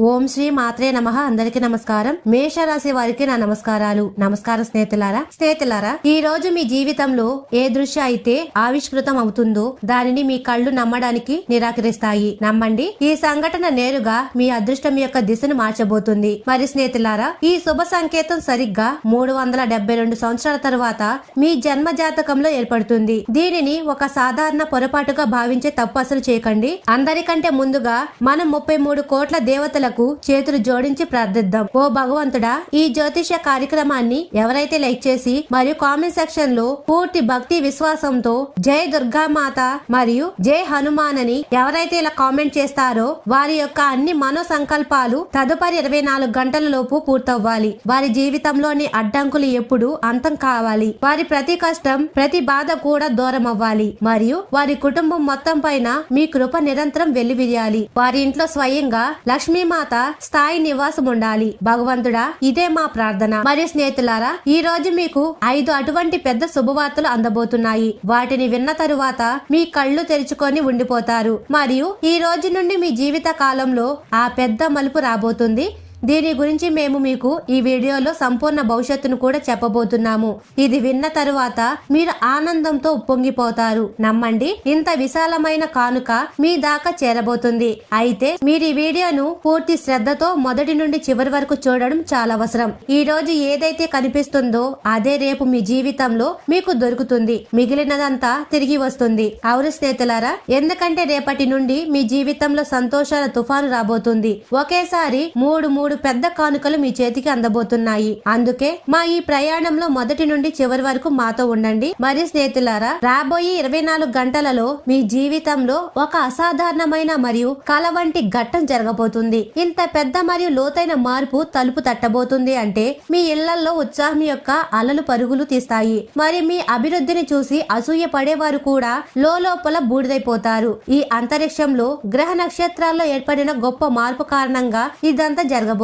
ఓం శ్రీ మాత్రే నమ. అందరికి నమస్కారం. మేషరాశి వారికి నా నమస్కారాలు. నమస్కారం స్నేహితులారా స్నేహితులారా ఈ రోజు మీ జీవితంలో ఏ దృశ్య అయితే ఆవిష్కృతం అవుతుందో దానిని మీ కళ్ళు నమ్మడానికి నిరాకరిస్తాయి. నమ్మండి ఈ సంఘటన నేరుగా మీ అదృష్టం యొక్క దిశను మార్చబోతుంది. మరి స్నేహితులారా ఈ శుభ సంకేతం సరిగ్గా మూడు వందల డెబ్బై రెండు సంవత్సరాల తర్వాత మీ జన్మ జాతకంలో ఏర్పడుతుంది. దీనిని ఒక సాధారణ పొరపాటుగా భావించే తప్పు అసలు చేయకండి. అందరికంటే ముందుగా మనం ముప్పై మూడు కోట్ల దేవతలకు చేతులు జోడించి ప్రార్థిద్దాం. ఓ భగవంతుడా ఈ జ్యోతిష కార్యక్రమాన్ని ఎవరైతే లైక్ చేసి మరియు కామెంట్ సెక్షన్లో పూర్తి భక్తి విశ్వాసంతో జై దుర్గామాత మరియు జై హనుమాన్ అని ఎవరైతే ఇలా కామెంట్ చేస్తారో వారి యొక్క అన్ని మనో సంకల్పాలు తదుపరి ఇరవై నాలుగు గంటల లోపు పూర్తవ్వాలి. వారి జీవితంలోని అడ్డంకులు ఎప్పుడు అంతం కావాలి. వారి ప్రతి కష్టం ప్రతి బాధ కూడా దూరం అవ్వాలి. మరియు వారి కుటుంబం మొత్తం పైన మీ కృప నిరంతరం వెల్లివిరియాలి. వారి ఇంట్లో స్వయంగా లక్ష్మీ నిర్మాత స్థాయి నివాసం ఉండాలి భగవంతుడా ఇదే మా ప్రార్థన. మరియు స్నేహితులారా ఈ రోజు మీకు ఐదు అటువంటి పెద్ద శుభవార్తలు అందబోతున్నాయి. వాటిని విన్న తరువాత మీ కళ్ళు తెరుచుకొని ఉండిపోతారు. మరియు ఈ రోజు నుండి మీ జీవిత కాలంలో ఆ పెద్ద మలుపు రాబోతుంది. దీని గురించి మేము మీకు ఈ వీడియోలో సంపూర్ణ భవిష్యత్తును కూడా చెప్పబోతున్నాము. ఇది విన్న తరువాత మీరు ఆనందంతో ఉప్పొంగిపోతారు. నమ్మండి ఇంత విశాలమైన కానుక మీ దాకా చేరబోతుంది. అయితే మీరు ఈ వీడియోను పూర్తి శ్రద్ధతో మొదటి నుండి చివరి వరకు చూడడం చాలా అవసరం. ఈ రోజు ఏదైతే కనిపిస్తుందో అదే రేపు మీ జీవితంలో మీకు దొరుకుతుంది. మిగిలినదంతా తిరిగి వస్తుంది. అవును స్నేహితులారా ఎందుకంటే రేపటి నుండి మీ జీవితంలో సంతోషాల తుఫాను రాబోతుంది. ఒకేసారి మూడు మూడు పెద్ద కానుకలు మీ చేతికి అందబోతున్నాయి. అందుకే మా ఈ ప్రయాణంలో మొదటి నుండి చివరి వరకు మాతో ఉండండి. మరి స్నేహితులారా రాబోయే ఇరవై నాలుగు గంటలలో మీ జీవితంలో ఒక అసాధారణమైన మరియు కల వంటి ఘట్టం జరగబోతుంది. ఇంత పెద్ద మరియు లోతైన మార్పు తలుపు తట్టబోతుంది అంటే మీ ఇళ్ళలో ఉత్సాహం యొక్క అలలు పరుగులు తీస్తాయి. మరి మీ అభివృద్ధిని చూసి అసూయ పడేవారు కూడా లోపల బూడిదైపోతారు. ఈ అంతరిక్షంలో గ్రహ నక్షత్రాల్లో ఏర్పడిన గొప్ప మార్పు కారణంగా ఇదంతా జరగబోతుంది.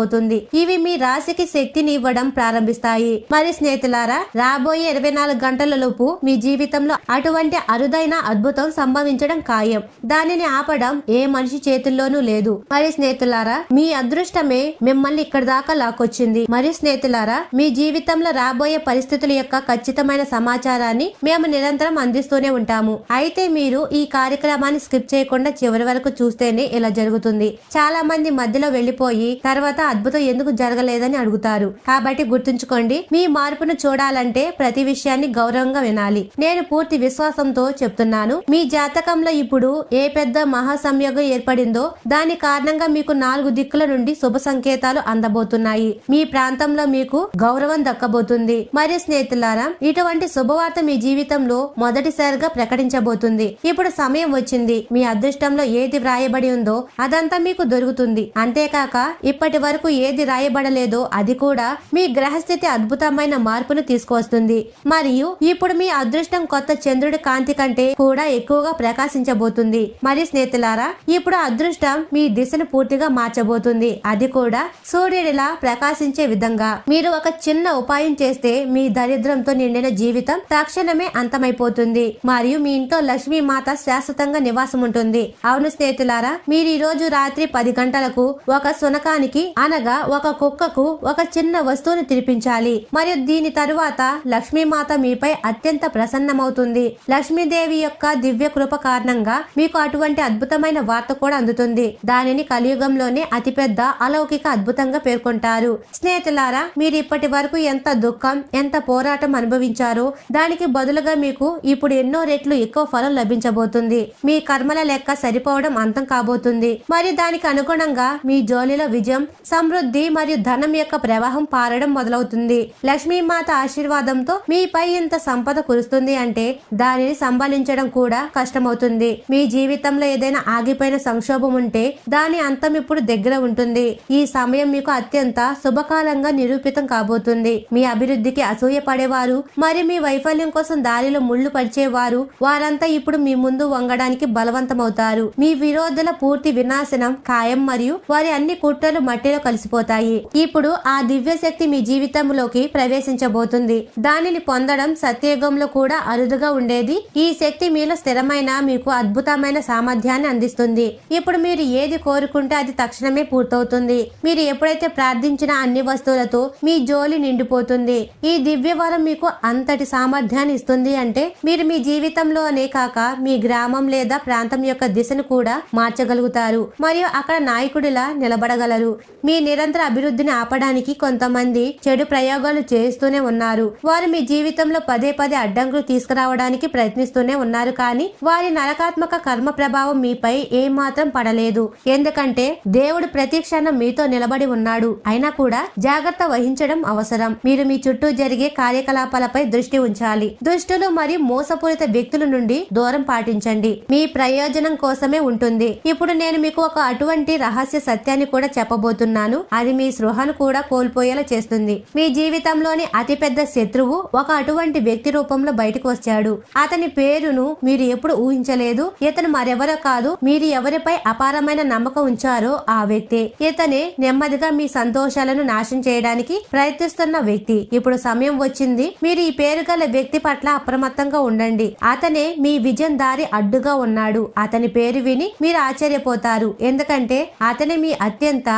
ఇవి మీ రాశికి శక్తిని ఇవ్వడం ప్రారంభిస్తాయి. మరి స్నేహితులారా రాబోయే ఇరవై నాలుగు గంటల లోపు మీ జీవితంలో అటువంటి అరుదైన అద్భుతం సంభవించడం ఖాయం. దానిని ఆపడం ఏ మనిషి చేతుల్లోనూ లేదు. మరి స్నేహితులారా మీ అదృష్టమే మిమ్మల్ని ఇక్కడ దాకా లాక్కొచ్చింది. మరి స్నేహితులారా మీ జీవితంలో రాబోయే పరిస్థితుల యొక్క ఖచ్చితమైన సమాచారాన్ని మేము నిరంతరం అందిస్తూనే ఉంటాము. అయితే మీరు ఈ కార్యక్రమాన్ని స్కిప్ చేయకుండా చివరి వరకు చూస్తేనే ఇలా జరుగుతుంది. చాలా మంది మధ్యలో వెళ్ళిపోయి తర్వాత అద్భుతం ఎందుకు జరగలేదని అడుగుతారు. కాబట్టి గుర్తుంచుకోండి మీ మార్పును చూడాలంటే ప్రతి విషయాన్ని గౌరవంగా వినాలి. నేను పూర్తి విశ్వాసంతో చెప్తున్నాను మీ జాతకంలో ఇప్పుడు ఏ పెద్ద మహాసంయోగం ఏర్పడిందో దాని కారణంగా మీకు నాలుగు దిక్కుల నుండి శుభ సంకేతాలు అందబోతున్నాయి. మీ ప్రాంతంలో మీకు గౌరవం దక్కబోతుంది. మరి స్నేహితులారా ఇటువంటి శుభవార్త మీ జీవితంలో మొదటిసారిగా ప్రకటించబోతుంది. ఇప్పుడు సమయం వచ్చింది మీ అదృష్టంలో ఏది వ్రాయబడి ఉందో అదంతా మీకు దొరుకుతుంది. అంతేకాక ఇప్పటి వరకు ఏది రాయబడలేదో అది కూడా మీ గ్రహస్థితి అద్భుతమైన మార్పును తీసుకువస్తుంది. మరియు ఇప్పుడు మీ అదృష్టం కొత్త చంద్రుడి కాంతి కంటే కూడా ఎక్కువగా ప్రకాశించబోతుంది. మరి స్నేహితులారా ఇప్పుడు అదృష్టం మీ దిశను పూర్తిగా మార్చబోతుంది. అది కూడా సూర్యుడిలా ప్రకాశించే విధంగా. మీరు ఒక చిన్న ఉపాయం చేస్తే మీ దరిద్రంతో నిండిన జీవితం తక్షణమే అంతమైపోతుంది. మరియు మీ ఇంట్లో లక్ష్మీ మాత శాశ్వతంగా నివాసం ఉంటుంది అవును స్నేహితులారా మీరు ఈ రోజు రాత్రి పది గంటలకు ఒక శునకానికి అనగా ఒక కుక్కకు ఒక చిన్న వస్తువుని తినిపించాలి. మరియు దీని తరువాత లక్ష్మీమాత మీపై అత్యంత ప్రసన్నమవుతుంది. లక్ష్మీదేవి యొక్క దివ్య కృప కారణంగా మీకు అటువంటి అద్భుతమైన వార్త కూడా అందుతుంది. దానిని కలియుగంలోనే అతిపెద్ద అలౌకిక అద్భుతంగా పేర్కొంటారు. స్నేహితులారా మీరు ఇప్పటి వరకు ఎంత దుఃఖం ఎంత పోరాటం అనుభవించారో దానికి బదులుగా మీకు ఇప్పుడు ఎన్నో రెట్లు ఎక్కువ ఫలం లభించబోతుంది. మీ కర్మల లెక్క సరిపోవడం అంతం కాబోతుంది. మరి దానికి అనుగుణంగా మీ జోలిలో విజయం సమృద్ధి మరియు ధనం యొక్క ప్రవాహం పారడం మొదలవుతుంది. లక్ష్మీమాత ఆశీర్వాదంతో మీపై ఇంత సంపద కురుస్తుంది అంటే దానిని సంభాలించడం కూడా కష్టమవుతుంది. మీ జీవితంలో ఏదైనా ఆగిపోయిన సంక్షోభం ఉంటే దాని అంతం ఇప్పుడు దగ్గర ఉంటుంది. ఈ సమయం మీకు అత్యంత శుభకాలంగా నిరూపితం కాబోతుంది. మీ అభివృద్ధికి అసూయ పడేవారు మరి మీ వైఫల్యం కోసం దారిలో ముళ్ళు పరిచేవారు వారంతా ఇప్పుడు మీ ముందు వంగడానికి బలవంతమవుతారు. మీ విరోధుల పూర్తి వినాశనం ఖాయం మరియు వారి అన్ని కుట్రలు మట్టిలో కలిసిపోతాయి. ఇప్పుడు ఆ దివ్యశక్తి మీ జీవితంలోకి ప్రవేశించబోతుంది. దానిని పొందడం సత్యయుగంలో కూడా అరుదుగా ఉండేది. ఈ శక్తి మీలో స్థిరమైన మీకు అద్భుతమైన సామర్థ్యాన్ని అందిస్తుంది. ఇప్పుడు మీరు ఏది కోరుకుంటే అది తక్షణమే పూర్తవుతుంది. మీరు ఎప్పుడైతే ప్రార్థించిన అన్ని వస్తువులతో మీ జోలి నిండిపోతుంది. ఈ దివ్యవరం మీకు అంతటి సామర్థ్యాన్ని ఇస్తుంది అంటే మీరు మీ జీవితంలోనే కాక మీ గ్రామం లేదా ప్రాంతం యొక్క దిశను కూడా మార్చగలుగుతారు. మరియు అక్కడ నాయకుడిలా నిలబడగలరు. మీ నిరంతర అభివృద్ధిని ఆపడానికి కొంతమంది చెడు ప్రయోగాలు చేస్తూనే ఉన్నారు. వారు మీ జీవితంలో పదే పదే అడ్డంకులు తీసుకురావడానికి ప్రయత్నిస్తూనే ఉన్నారు కానీ వారి నరకాత్మక కర్మ ప్రభావం మీపై ఏమాత్రం పడలేదు. ఎందుకంటే దేవుడు ప్రతి క్షణం మీతో నిలబడి ఉన్నాడు. అయినా కూడా జాగ్రత్త వహించడం అవసరం. మీరు మీ చుట్టూ జరిగే కార్యకలాపాలపై దృష్టి ఉంచాలి. దుష్టులు మరియు మోసపూరిత వ్యక్తుల నుండి దూరం పాటించండి. మీ ప్రయోజనం కోసమే ఉంటుంది. ఇప్పుడు నేను మీకు ఒక అటువంటి రహస్య సత్యాన్ని కూడా చెప్పబోతున్నాను అది మీ స్పృహను కూడా కోల్పోయేలా చేస్తుంది. మీ జీవితంలోని అతిపెద్ద శత్రువు ఒక అటువంటి వ్యక్తి రూపంలో బయటకు వచ్చాడు. అతని పేరును మీరు ఎప్పుడు ఊహించలేదు. ఇతను మరెవరో కాదు. మీరు ఎవరిపై అపారమైన నమ్మకం ఉంచారో ఆ వ్యక్తి. ఇతనే నెమ్మదిగా మీ సంతోషాలను నాశనం చేయడానికి ప్రయత్నిస్తున్న వ్యక్తి. ఇప్పుడు సమయం వచ్చింది. మీరు ఈ పేరు గల వ్యక్తి పట్ల అప్రమత్తంగా ఉండండి. అతనే మీ విజయం దారి అడ్డుగా ఉన్నాడు. అతని పేరు విని మీరు ఆశ్చర్యపోతారు. ఎందుకంటే అతనే మీ అత్యంత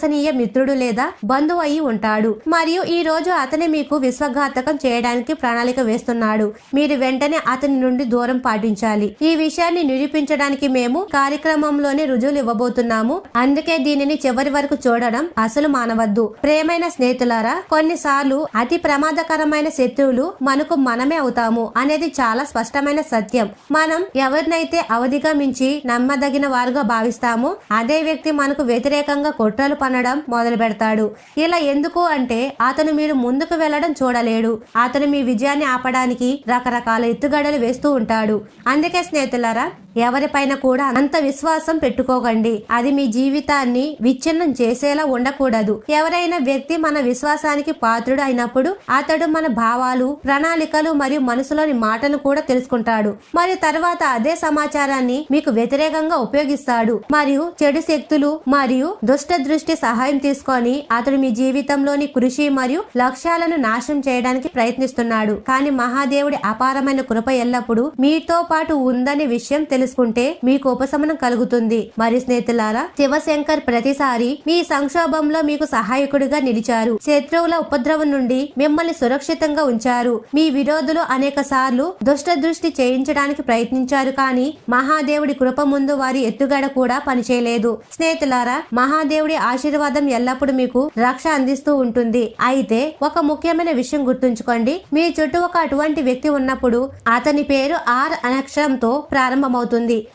విశ్వసనీయ మిత్రుడు లేదా బంధువు అయి ఉంటాడు. మరియు ఈ రోజు అతని మీకు విశ్వఘాతకం చేయడానికి ప్రణాళిక వేస్తున్నాడు. మీరు వెంటనే అతని నుండి దూరం పాటించాలి. ఈ విషయాన్ని నిరూపించడానికి మేము కార్యక్రమంలోనే రుజువులు ఇవ్వబోతున్నాము. అందుకే దీనిని చివరి వరకు చూడడం అసలు మానవద్దు. ప్రేమైన స్నేహితులారా కొన్నిసార్లు అతి ప్రమాదకరమైన శత్రువులు మనకు మనమే అవుతాము అనేది చాలా స్పష్టమైన సత్యం. మనం ఎవరినైతే అవధిగా మించి నమ్మదగిన వారుగా భావిస్తామో అదే వ్యక్తి మనకు వ్యతిరేకంగా కుట్రలు పనడం మొదలు పెడతాడు. ఇలా ఎందుకు అంటే అతను మీరు ముందుకు వెళ్ళడం చూడలేడు. అతను మీ విజయాన్ని ఆపడానికి రకరకాల ఎత్తుగడలు వేస్తూ ఉంటాడు. అందుకే స్నేహితులారా ఎవరిపైన కూడా అంత విశ్వాసం పెట్టుకోకండి. అది మీ జీవితాన్ని విచ్ఛిన్నం చేసేలా ఉండకూడదు. ఎవరైనా వ్యక్తి మన విశ్వాసానికి పాత్రుడు అయినప్పుడు అతడు మన భావాలు ప్రణాళికలు మరియు మనసులోని మాటలు కూడా తెలుసుకుంటాడు. మరియు తర్వాత అదే సమాచారాన్ని మీకు వ్యతిరేకంగా ఉపయోగిస్తాడు. మరియు చెడు శక్తులు మరియు దుష్ట దృష్టి సహాయం తీసుకొని అతడు మీ జీవితంలోని కృషి మరియు లక్ష్యాలను నాశనం చేయడానికి ప్రయత్నిస్తున్నాడు. కానీ మహాదేవుడి అపారమైన కృప ఎల్లప్పుడూ మీతో పాటు ఉందనే విషయం తెలుసుకుంటే మీకు ఉపశమనం కలుగుతుంది. మరి స్నేహితులారా శివశంకర్ ప్రతిసారి మీ సంక్షోభంలో మీకు సహాయకుడిగా నిలిచారు. శత్రువుల ఉపద్రవం నుండి మిమ్మల్ని సురక్షితంగా ఉంచారు. మీ విరోధులు అనేక సార్లు దుష్ట దృష్టి చేయించడానికి ప్రయత్నించారు కానీ మహాదేవుడి కృప ముందు వారి ఎత్తుగడ కూడా పనిచేయలేదు. స్నేహితులారా మహాదేవుడి ఆశీర్వాదం ఎల్లప్పుడూ మీకు రక్ష అందిస్తూ ఉంటుంది. అయితే ఒక ముఖ్యమైన విషయం గుర్తుంచుకోండి. మీ చుట్టూ ఒక అటువంటి వ్యక్తి ఉన్నప్పుడు అతని పేరు ఆర్ అనక్షరంతో ప్రారంభమవుతుంది.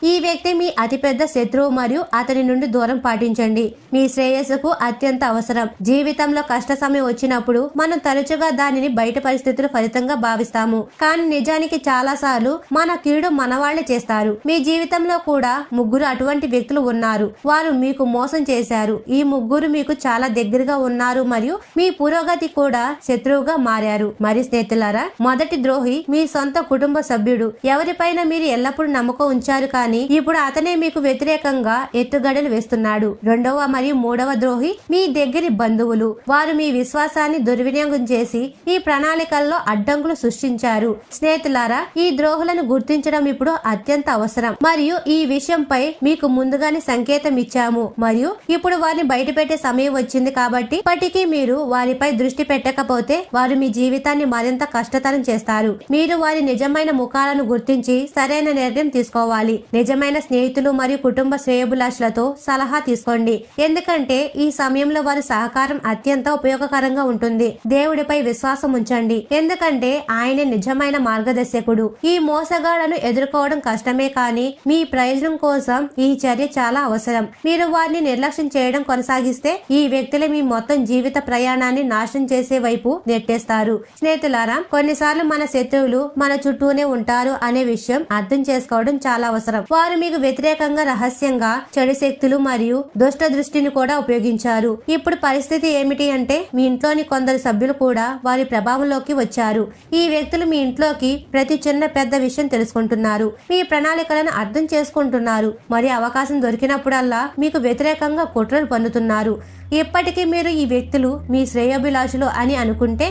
ఈ వ్యక్తి మీ అతిపెద్ద శత్రువు మరియు అతని నుండి దూరం పాటించండి. మీ శ్రేయస్సుకు అత్యంత అవసరం. జీవితంలో కష్ట సమయం వచ్చినప్పుడు మనం తరచుగా దానిని బయట పరిస్థితుల ఫలితంగా భావిస్తాము. కానీ నిజానికి చాలా సార్లు మన కీడు మనవాళ్ళే చేస్తారు. మీ జీవితంలో కూడా ముగ్గురు అటువంటి వ్యక్తులు ఉన్నారు. వారు మీకు మోసం చేశారు. ఈ ముగ్గురు మీకు చాలా దగ్గరగా ఉన్నారు మరియు మీ పురోగతి కూడా శత్రువుగా మారారు. మరి స్నేహితులారా మొదటి ద్రోహి మీ సొంత కుటుంబ సభ్యుడు. ఎవరిపైన మీరు ఎల్లప్పుడూ నమ్మకం ఉంచారు కానీ ఇప్పుడు అతనే మీకు వ్యతిరేకంగా ఎత్తుగడలు వేస్తున్నాడు. రెండవ మరియు మూడవ ద్రోహి మీ దగ్గరి బంధువులు. వారు మీ విశ్వాసాన్ని దుర్వినియోగం చేసి ఈ ప్రణాళికల్లో అడ్డంకులు సృష్టించారు. స్నేహితులారా ఈ ద్రోహులను గుర్తించడం ఇప్పుడు అత్యంత అవసరం. మరియు ఈ విషయంపై మీకు ముందుగానే సంకేతం ఇచ్చాము. మరియు ఇప్పుడు వారిని బయటపెట్టే సమయం వచ్చింది కాబట్టి ఇప్పటికీ మీరు వారిపై దృష్టి పెట్టకపోతే వారు మీ జీవితాన్ని మరింత కష్టతరం చేస్తారు. మీరు వారి నిజమైన ముఖాలను గుర్తించి సరైన నిర్ణయం తీసుకోవాలి. నిజమైన స్నేహితులు మరియు కుటుంబ శ్రేయభిలాషులతో సలహా తీసుకోండి. ఎందుకంటే ఈ సమయంలో వారి సహకారం అత్యంత ఉపయోగకరంగా ఉంటుంది. దేవుడిపై విశ్వాసం ఉంచండి. ఎందుకంటే ఆయన నిజమైన మార్గదర్శకుడు. ఈ మోసగాళ్ళను ఎదుర్కోవడం కష్టమే కానీ మీ ప్రయోజనం కోసం ఈ చర్య చాలా అవసరం. మీరు వారిని నిర్లక్ష్యం చేయడం కొనసాగిస్తే ఈ వ్యక్తులు మీ మొత్తం జీవిత ప్రయాణాన్ని నాశనం చేసే వైపు నెట్టేస్తారు. స్నేహితులారా కొన్నిసార్లు మన శత్రువులు మన చుట్టూనే ఉంటారు అనే విషయం అర్థం చేసుకోవడం చాలా చాలా అవసరం. వారు మీకు వ్యతిరేకంగా రహస్యంగా చెడు శక్తులు మరియు దుష్ట దృష్టిని కూడా ఉపయోగించారు. ఇప్పుడు పరిస్థితి ఏమిటి అంటే మీ ఇంట్లోని కొందరు సభ్యులు కూడా వారి ప్రభావంలోకి వచ్చారు. ఈ వ్యక్తులు మీ ఇంట్లోకి ప్రతి చిన్న పెద్ద విషయం తెలుసుకుంటున్నారు. మీ ప్రణాళికలను అర్థం చేసుకుంటున్నారు. మరియు అవకాశం దొరికినప్పుడల్లా మీకు వ్యతిరేకంగా కుట్రలు పన్నుతున్నారు. ఇప్పటికీ మీరు ఈ వ్యక్తులు మీ శ్రేయోభిలాషులు అని అనుకుంటే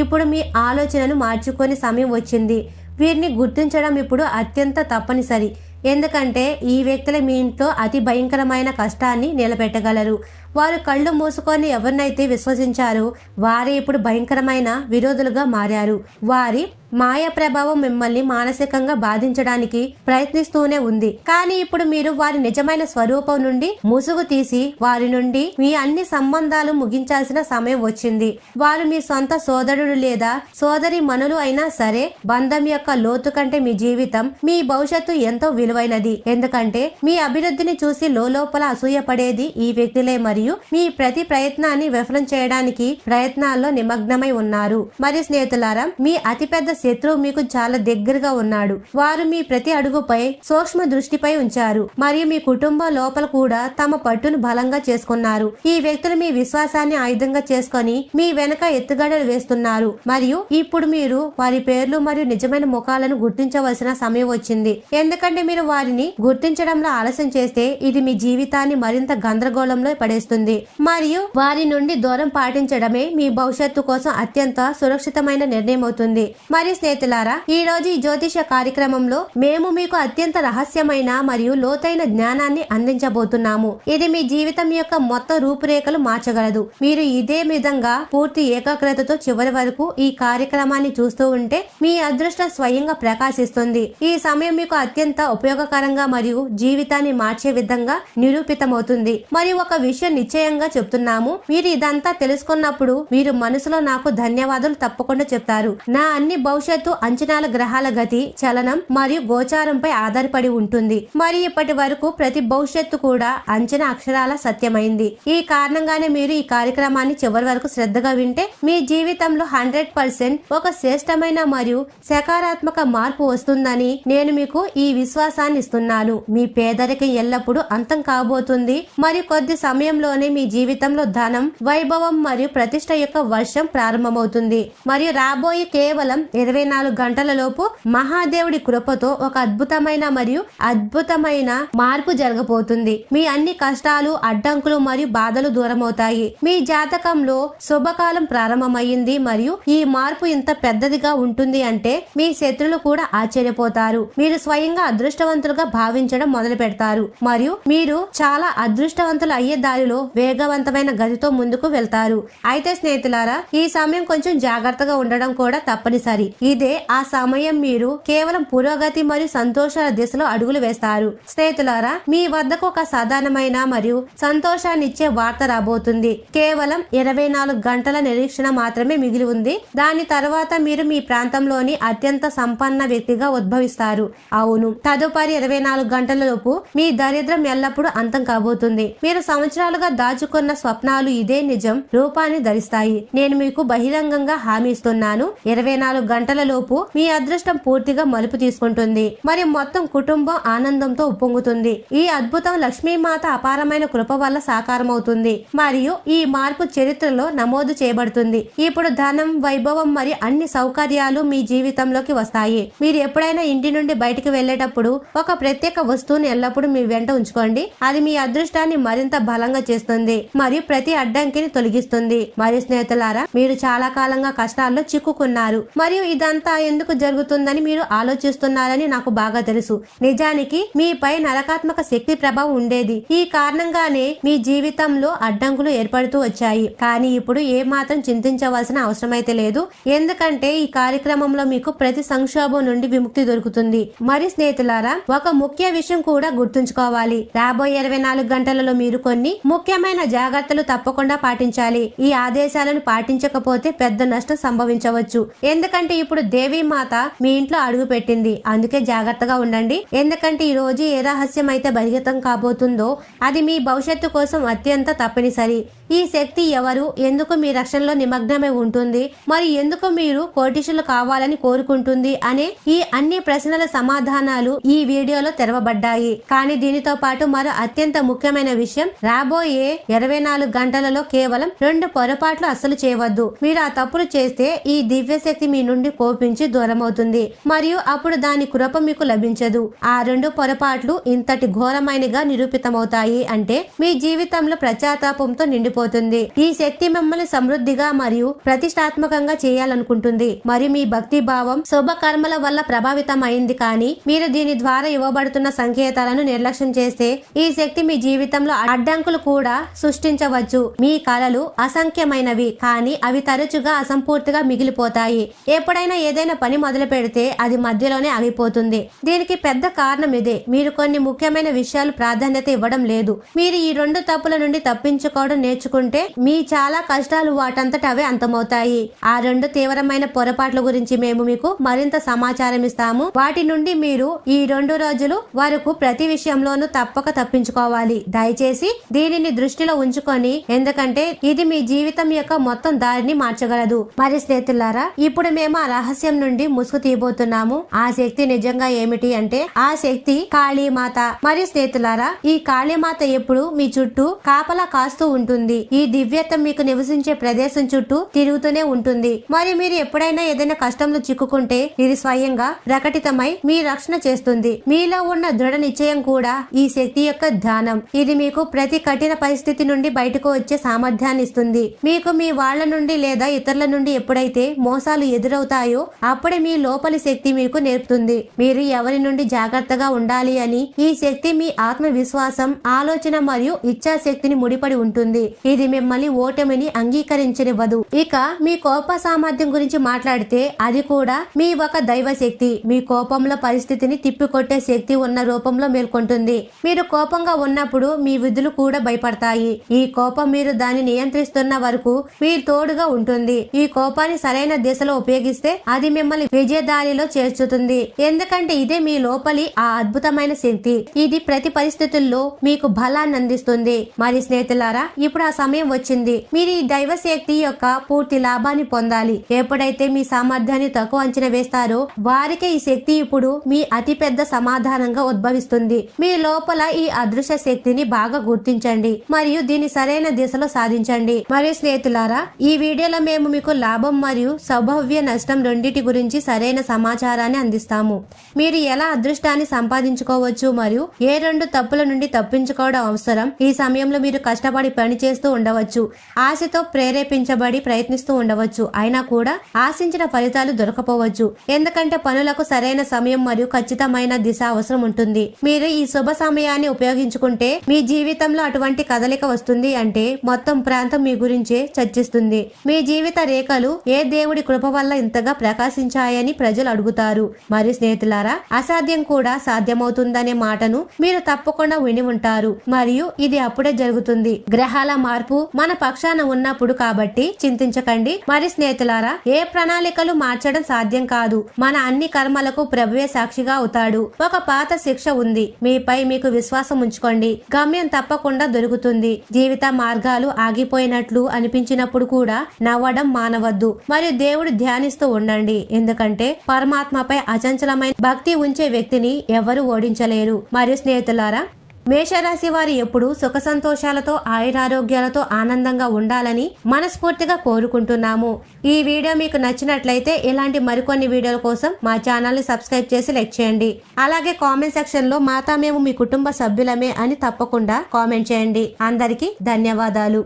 ఇప్పుడు మీ ఆలోచనను మార్చుకొని సమయం వచ్చింది. వీరిని గుర్తించడం ఇప్పుడు అత్యంత తప్పనిసరి. ఎందుకంటే ఈ వ్యక్తులే మీ ఇంట్లో అతి భయంకరమైన కష్టాన్ని నిలబెట్టగలరు. వారు కళ్ళు మూసుకొని ఎవరినైతే విశ్వసించారో వారే ఇప్పుడు భయంకరమైన విరోధులుగా మారారు. వారి మాయ ప్రభావం మిమ్మల్ని మానసికంగా బాధించడానికి ప్రయత్నిస్తూనే ఉంది. కానీ ఇప్పుడు మీరు వారి నిజమైన స్వరూపం నుండి ముసుగు తీసి వారి నుండి మీ అన్ని సంబంధాలు ముగించాల్సిన సమయం వచ్చింది. వారు మీ సొంత సోదరుడు లేదా సోదరి మనులు అయినా సరే బంధం యొక్క లోతు కంటే మీ జీవితం మీ భవిష్యత్తు ఎంతో విలువైనది. ఎందుకంటే మీ అభివృద్ధిని చూసి లోపల అసూయపడేది ఈ వ్యక్తులే మరియు మీ ప్రతి ప్రయత్నాన్ని విఫలం చేయడానికి ప్రయత్నాల్లో నిమగ్నమై ఉన్నారు. మరి స్నేహితులారా మీ అతిపెద్ద శత్రువు మీకు చాలా దగ్గరగా ఉన్నాడు. వారు మీ ప్రతి అడుగుపై సూక్ష్మ దృష్టిపై ఉంచారు. మరియు మీ కుటుంబ లోపల కూడా తమ పట్టును బలంగా చేసుకున్నారు. ఈ వ్యక్తులు మీ విశ్వాసాన్ని ఆయుధంగా చేసుకొని మీ వెనక ఎత్తుగడలు వేస్తున్నారు. మరియు ఇప్పుడు మీరు వారి పేర్లు మరియు నిజమైన ముఖాలను గుర్తించవలసిన సమయం వచ్చింది. ఎందుకంటే మీరు వారిని గుర్తించడంలో ఆలస్యం చేస్తే ఇది మీ జీవితాన్ని మరింత గందరగోళంలో పడేస్తుంది. మరియు వారి నుండి దూరం పాటించడమే మీ భవిష్యత్తు కోసం అత్యంత సురక్షితమైన నిర్ణయం అవుతుంది. మరి స్నేహితులారా ఈ రోజు ఈ జ్యోతిష కార్యక్రమంలో మేము మీకు అత్యంత రహస్యమైన మరియు లోతైన జ్ఞానాన్ని అందించబోతున్నాము. ఇది మీ జీవితం యొక్క మొత్తం రూపురేఖలు మార్చగలదు. మీరు ఇదే విధంగా పూర్తి ఏకాగ్రతతో చివరి వరకు ఈ కార్యక్రమాన్ని చూస్తూ ఉంటే మీ అదృష్టం స్వయంగా ప్రకాశిస్తుంది. ఈ సమయం మీకు అత్యంత ఉపయోగకరంగా మరియు జీవితాన్ని మార్చే విధంగా నిరూపితమవుతుంది. మరియు ఒక విషయం నిశ్చయంగా చెప్తున్నాము. మీరు ఇదంతా తెలుసుకున్నప్పుడు మీరు మనసులో నాకు ధన్యవాదాలు తప్పకుండా చెప్తారు. నా అన్ని భవిష్యత్తు అంచనాల గ్రహాల గతి చలనం మరియు గోచారంపై ఆధారపడి ఉంటుంది. మరియు ఇప్పటి వరకు ప్రతి భవిష్యత్తు కూడా అంచనా అక్షరాల సత్యమైంది. ఈ కారణంగానే మీరు ఈ కార్యక్రమాన్ని చివరి వరకు శ్రద్ధగా వింటే మీ జీవితంలో హండ్రెడ్ పర్సెంట్ ఒక శ్రేష్టమైన మరియు సకారాత్మక మార్పు వస్తుందని నేను మీకు ఈ విశ్వాసాన్ని ఇస్తున్నాను. మీ పేదరికం ఎల్లప్పుడూ అంతం కాబోతుంది. మరియు కొద్ది సమయంలోనే మీ జీవితంలో ధనం వైభవం మరియు ప్రతిష్ట యొక్క వర్షం ప్రారంభమవుతుంది. మరియు రాబోయే కేవలం ఇరవై నాలుగు గంటలలోపు మహాదేవుడి కృపతో ఒక అద్భుతమైన మరియు అద్భుతమైన మార్పు జరగబోతుంది. మీ అన్ని కష్టాలు అడ్డంకులు మరియు బాధలు దూరమవుతాయి. మీ జాతకంలో శుభకాలం ప్రారంభమైంది మరియు ఈ మార్పు ఇంత పెద్దదిగా ఉంటుంది అంటే మీ శత్రులు కూడా ఆశ్చర్యపోతారు. మీరు స్వయంగా అదృష్టవంతులుగా భావించడం మొదలు పెడతారు మరియు మీరు చాలా అదృష్టవంతులు అయ్యే దారిలో వేగవంతమైన గతితో ముందుకు వెళ్తారు. అయితే స్నేహితులారా ఈ సమయం కొంచెం జాగ్రత్తగా ఉండడం కూడా తప్పనిసరి. ఇదే ఆ సమయం మీరు కేవలం పురోగతి మరియు సంతోషాల దిశలో అడుగులు వేస్తారు. స్నేహితులారా మీ వద్దకు ఒక సాధారణమైన మరియు సంతోషాన్నిచ్చే వార్త రాబోతుంది. కేవలం ఇరవై నాలుగు గంటల నిరీక్షణ మాత్రమే మిగిలి ఉంది. దాని తర్వాత మీరు మీ ప్రాంతంలోని అత్యంత సంపన్న వ్యక్తిగా ఉద్భవిస్తారు. అవును తదుపరి ఇరవై నాలుగు గంటలలోపు మీ దరిద్రం ఎల్లప్పుడూ అంతం కాబోతుంది. మీరు సంవత్సరాలుగా దాచుకున్న స్వప్నాలు ఇదే నిజం రూపాన్ని ధరిస్తాయి. నేను మీకు బహిరంగంగా హామీ ఇస్తున్నాను. ఇరవై నాలుగు గంటల గంటలలోపు మీ అదృష్టం పూర్తిగా మలుపు తీసుకుంటుంది. మరి మొత్తం కుటుంబం ఆనందంతో ఉప్పొంగుతుంది. ఈ అద్భుతం లక్ష్మీమాత అపారమైన కృప వల్ల సాకారమవుతుంది. మరియు ఈ మార్పు చరిత్రలో నమోదు చేయబడుతుంది. ఇప్పుడు ధనం వైభవం మరియు అన్ని సౌకర్యాలు మీ జీవితంలోకి వస్తాయి. మీరు ఎప్పుడైనా ఇంటి నుండి బయటికి వెళ్ళేటప్పుడు ఒక ప్రత్యేక వస్తువుని ఎల్లప్పుడూ మీ వెంట ఉంచుకోండి. అది మీ అదృష్టాన్ని మరింత బలంగా చేస్తుంది. మరియు ప్రతి అడ్డంకిని తొలగిస్తుంది. మరియు స్నేహితులారా మీరు చాలా కాలంగా కష్టాల్లో చిక్కుకున్నారు. మరియు ఇదంతా ఎందుకు జరుగుతుందని మీరు ఆలోచిస్తున్నారని నాకు బాగా తెలుసు. నిజానికి మీపై నరకాత్మక శక్తి ప్రభావం ఉండేది. ఈ కారణంగానే మీ జీవితంలో అడ్డంకులు ఏర్పడుతూ వచ్చాయి. కానీ ఇప్పుడు ఏ మాత్రం చింతించవలసిన అవసరమైతే లేదు. ఎందుకంటే ఈ కార్యక్రమంలో మీకు ప్రతి సంక్షోభం నుండి విముక్తి దొరుకుతుంది. మరి స్నేహితులారా ఒక ముఖ్య విషయం కూడా గుర్తుంచుకోవాలి. రాబోయే ఇరవై నాలుగు గంటలలో మీరు కొన్ని ముఖ్యమైన జాగ్రత్తలు తప్పకుండా పాటించాలి. ఈ ఆదేశాలను పాటించకపోతే పెద్ద నష్టం సంభవించవచ్చు. ఎందుకంటే ఇప్పుడు దేవీమాత మీ ఇంట్లో అడుగు పెట్టింది. అందుకే జాగ్రత్తగా ఉండండి. ఎందుకంటే ఈ రోజు ఏ రహస్యం అయితే బహిర్గతం కాబోతుందో అది మీ భవిష్యత్తు కోసం అత్యంత తప్పనిసరి. ఈ శక్తి ఎవరు? ఎందుకు మీ రక్షణలో నిమగ్నమై ఉంటుంది? మరి ఎందుకు మీరు కోటిషులు కావాలని కోరుకుంటుంది? అనే ఈ అన్ని ప్రశ్నల సమాధానాలు ఈ వీడియోలో తెరవబడ్డాయి. కానీ దీనితో పాటు మరో అత్యంత ముఖ్యమైన విషయం రాబోయే ఇరవై నాలుగు గంటలలో కేవలం రెండు పొరపాట్లు అస్సలు చేయవద్దు. మీరు ఆ తప్పులు చేస్తే ఈ దివ్య శక్తి మీ నుండి కోపించి దూరమవుతుంది. మరియు అప్పుడు దాని కృప మీకు లభించదు. ఆ రెండు పొరపాట్లు ఇంతటి ఘోరమైనగా నిరూపితమవుతాయి. అంటే మీ జీవితంలో ప్రచాతాపంతో నిండిపోతుంది. ఈ శక్తి మిమ్మల్ని సమృద్ధిగా మరియు ప్రతిష్టాత్మకంగా చేయాలనుకుంటుంది. మరియు మీ భక్తి భావం శుభకర్మల వల్ల ప్రభావితం అయింది కానీ మీరు దీని ద్వారా ఇవ్వబడుతున్న సంకేతాలను నిర్లక్ష్యం చేస్తే ఈ శక్తి మీ జీవితంలో అడ్డంకులు కూడా సృష్టించవచ్చు. మీ కళలు అసంఖ్యమైనవి. కానీ అవి తరచుగా అసంపూర్తిగా మిగిలిపోతాయి. ఎప్పుడైనా ఏదైనా పని మొదలు పెడితే అది మధ్యలోనే ఆగిపోతుంది. దీనికి పెద్ద కారణం ఇదే. మీరు కొన్ని ముఖ్యమైన విషయాలు ప్రాధాన్యత ఇవ్వడం లేదు. మీరు ఈ రెండు తప్పుల నుండి తప్పించుకోవడం నేర్చుకుంటే మీ చాలా కష్టాలు వాటంతట అవే అంతమవుతాయి. ఆ రెండు తీవ్రమైన పొరపాట్ల గురించి మేము మీకు మరింత సమాచారం ఇస్తాము. వాటి నుండి మీరు ఈ రెండు రోజులు వరకు ప్రతి విషయంలోనూ తప్పక తప్పించుకోవాలి. దయచేసి దీనిని దృష్టిలో ఉంచుకొని ఎందుకంటే ఇది మీ జీవితం యొక్క మొత్తం దారిని మార్చగలదు. మరి స్నేహితులారా ఇప్పుడు మేము ఆ రహస్యం నుండి ముసుగు తీయబోతున్నాము. ఆ శక్తి నిజంగా ఏమిటి అంటే ఆ శక్తి కాళీమాత. మరి స్నేహితులారా ఈ కాళీమాత ఎప్పుడు మీ చుట్టూ కాపలా కాస్తూ ఉంటుంది. ఈ దివ్యత్వం మీకు నివసించే ప్రదేశం చుట్టూ తిరుగుతూనే ఉంటుంది. మరి మీరు ఎప్పుడైనా ఏదైనా కష్టంలో చిక్కుకుంటే ఇది స్వయంగా ప్రకటితమై మీ రక్షణ చేస్తుంది. మీలో ఉన్న దృఢ నిశ్చయం కూడా ఈ శక్తి యొక్క ధ్యానం. ఇది మీకు ప్రతి కఠిన పరిస్థితి నుండి బయటకు వచ్చే సామర్థ్యాన్ని ఇస్తుంది. మీకు మీ వాళ్ళ నుండి లేదా ఇతరుల నుండి ఎప్పుడైతే మోసాలు ఎదురవుతాయి అప్పుడే మీ లోపలి శక్తి మీకు నేర్పుతుంది. మీరు ఎవరి నుండి జాగ్రత్తగా ఉండాలి అని ఈ శక్తి మీ ఆత్మవిశ్వాసం ఆలోచన మరియు ఇచ్ఛాశక్తిని ముడిపడి ఉంటుంది. ఇది మిమ్మల్ని ఓటమిని అంగీకరించనివ్వదు. ఇక మీ కోప సామర్థ్యం గురించి మాట్లాడితే అది కూడా మీ ఒక దైవ శక్తి మీ కోపంలో పరిస్థితిని తిప్పికొట్టే శక్తి ఉన్న రూపంలో మేల్కొంటుంది. మీరు కోపంగా ఉన్నప్పుడు మీ విధులు కూడా భయపడతాయి. ఈ కోపం మీరు దాన్ని నియంత్రిస్తున్న వరకు మీ తోడుగా ఉంటుంది. ఈ కోపాన్ని సరైన దిశలో ఉపయోగిస్తే అది మిమ్మల్ని విజయదారిలో చేర్చుతుంది. ఎందుకంటే ఇదే మీ లోపలి ఆ అద్భుతమైన శక్తి. ఇది ప్రతి పరిస్థితుల్లో మీకు బలాన్ని అందిస్తుంది. మరి స్నేహితులారా ఇప్పుడు ఆ సమయం వచ్చింది. మీరు ఈ దైవ శక్తి యొక్క పూర్తి లాభాన్ని పొందాలి. ఎప్పుడైతే మీ సామర్థ్యాన్ని తక్కువ అంచనా వేస్తారో వారికే ఈ శక్తి ఇప్పుడు మీ అతి పెద్ద సమాధానంగా ఉద్భవిస్తుంది. మీ లోపల ఈ అదృశ్య శక్తిని బాగా గుర్తించండి. మరియు దీన్ని సరైన దిశలో సాధించండి. మరియు స్నేహితులారా ఈ వీడియోలో మేము మీకు లాభం మరియు సౌభవ్య నష్టం రెండింటి గురించి సరైన సమాచారాన్ని అందిస్తాము. మీరు ఎలా అదృష్టాన్ని సంపాదించుకోవచ్చు మరియు ఏ రెండు తప్పుల నుండి తప్పించుకోవడం అవసరం? ఈ సమయంలో మీరు కష్టపడి పని చేస్తూ ఉండవచ్చు. ఆశతో ప్రేరేపించబడి ప్రయత్నిస్తూ ఉండవచ్చు. అయినా కూడా ఆశించిన ఫలితాలు దొరకపోవచ్చు. ఎందుకంటే పనులకు సరైన సమయం మరియు ఖచ్చితమైన దిశ అవసరం ఉంటుంది. మీరు ఈ శుభ సమయాన్ని ఉపయోగించుకుంటే మీ జీవితంలో అటువంటి కదలిక వస్తుంది అంటే మొత్తం ప్రాంతం మీ గురించే చర్చిస్తుంది. మీ జీవిత రేఖలు ఏ దేవుడి కృప వల్ల ఇంతగా ప్రకాశించాయని ప్రజలు అడుగుతారు. మరి స్నేహితులారా అసాధ్యం కూడా సాధ్యమవుతుందనే మాటను మీరు తప్పకుండా విని ఉంటారు. మరియు ఇది అప్పుడే జరుగుతుంది. గ్రహాల మార్పు మన పక్షాన ఉన్నప్పుడు కాబట్టి చింతించకండి. మరి స్నేహితులారా ఏ ప్రణాళికలు మార్చడం సాధ్యం కాదు. మన అన్ని కర్మలకు ప్రభువే సాక్షిగా అవుతాడు. ఒక పాత శిక్ష ఉంది. మీపై మీకు విశ్వాసం ఉంచుకోండి. గమ్యం తప్పకుండా దొరుకుతుంది. జీవిత మార్గాలు ఆగిపోయినట్లు అనిపించినప్పుడు కూడా నవ్వడం మానవద్దు. మరియు దేవుడు ధ్యానిస్తూ ఉండండి. ఎందుకంటే పరమాత్మపై అచంచలమైన భక్తి ఉంచే వ్యక్తిని ఎవరు ఓడించలేరు. మరియు స్నేహితులారా మేషరాశి వారు ఎప్పుడు సుఖ సంతోషాలతో ఆయురారోగ్యాలతో ఆనందంగా ఉండాలని మనస్ఫూర్తిగా కోరుకుంటున్నాము. ఈ వీడియో మీకు నచ్చినట్లయితే ఇలాంటి మరికొన్ని వీడియోల కోసం మా ఛానల్ని సబ్స్క్రైబ్ చేసి లైక్ చేయండి. అలాగే కామెంట్ సెక్షన్లో మాతా మేము మీ కుటుంబ సభ్యులమే అని తప్పకుండా కామెంట్ చేయండి. అందరికీ ధన్యవాదాలు.